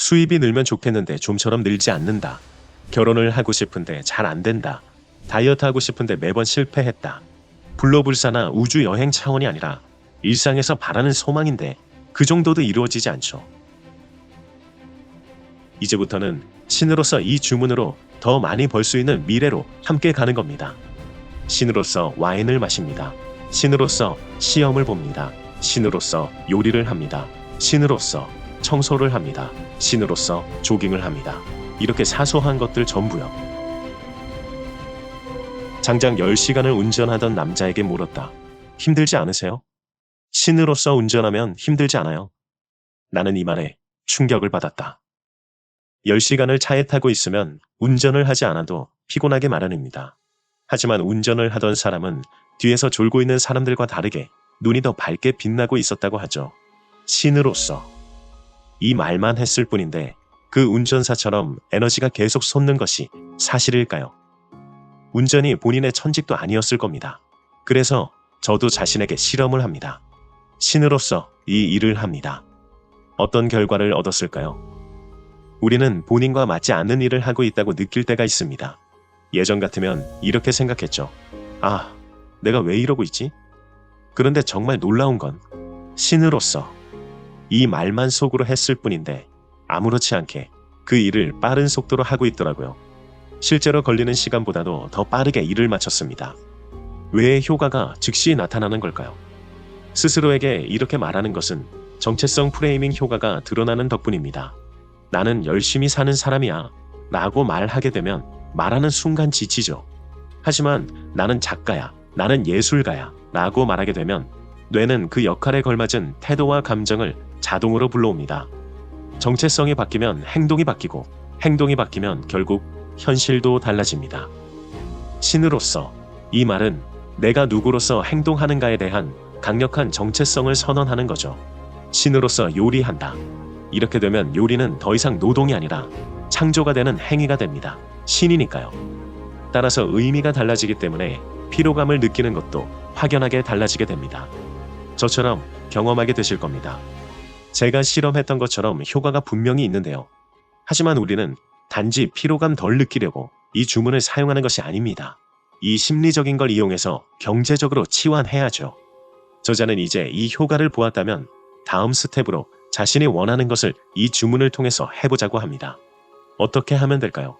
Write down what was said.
수입이 늘면 좋겠는데 좀처럼 늘지 않는다. 결혼을 하고 싶은데 잘 안 된다. 다이어트 하고 싶은데 매번 실패했다. 불로불사나 우주 여행 차원이 아니라 일상에서 바라는 소망인데 그 정도도 이루어지지 않죠. 이제부터는 신으로서 이 주문으로 더 많이 벌 수 있는 미래로 함께 가는 겁니다. 신으로서 와인을 마십니다. 신으로서 시험을 봅니다. 신으로서 요리를 합니다. 신으로서 청소를 합니다. 신으로서 조깅을 합니다. 이렇게 사소한 것들 전부요. 장장 10시간을 운전하던 남자에게 물었다. 힘들지 않으세요? 신으로서 운전하면 힘들지 않아요. 나는 이 말에 충격을 받았다. 10시간을 차에 타고 있으면 운전을 하지 않아도 피곤하게 마련입니다. 하지만 운전을 하던 사람은 뒤에서 졸고 있는 사람들과 다르게 눈이 더 밝게 빛나고 있었다고 하죠. 신으로서. 이 말만 했을 뿐인데 그 운전사처럼 에너지가 계속 솟는 것이 사실일까요? 운전이 본인의 천직도 아니었을 겁니다. 그래서 저도 자신에게 실험을 합니다. 신으로서 이 일을 합니다. 어떤 결과를 얻었을까요? 우리는 본인과 맞지 않는 일을 하고 있다고 느낄 때가 있습니다. 예전 같으면 이렇게 생각했죠. 아, 내가 왜 이러고 있지? 그런데 정말 놀라운 건 신으로서 이 말만 속으로 했을 뿐인데 아무렇지 않게 그 일을 빠른 속도로 하고 있더라고요. 실제로 걸리는 시간보다도 더 빠르게 일을 마쳤습니다. 왜 효과가 즉시 나타나는 걸까요? 스스로에게 이렇게 말하는 것은 정체성 프레이밍 효과가 드러나는 덕분입니다. 나는 열심히 사는 사람이야. 라고 말하게 되면 말하는 순간 지치죠. 하지만 나는 작가야. 나는 예술가야. 라고 말하게 되면 뇌는 그 역할에 걸맞은 태도와 감정을 자동으로 불러옵니다. 정체성이 바뀌면 행동이 바뀌고 행동이 바뀌면 결국 현실도 달라집니다. 신으로서 이 말은 내가 누구로서 행동하는가에 대한 강력한 정체성을 선언하는 거죠. 신으로서 요리한다. 이렇게 되면 요리는 더 이상 노동이 아니라 창조가 되는 행위가 됩니다. 신이니까요. 따라서 의미가 달라지기 때문에 피로감을 느끼는 것도 확연하게 달라지게 됩니다. 저처럼 경험하게 되실 겁니다. 제가 실험했던 것처럼 효과가 분명히 있는데요. 하지만 우리는 단지 피로감 덜 느끼려고 이 주문을 사용하는 것이 아닙니다. 이 심리적인 걸 이용해서 경제적으로 치환해야죠. 저자는 이제 이 효과를 보았다면 다음 스텝으로 자신이 원하는 것을 이 주문을 통해서 해보자고 합니다. 어떻게 하면 될까요?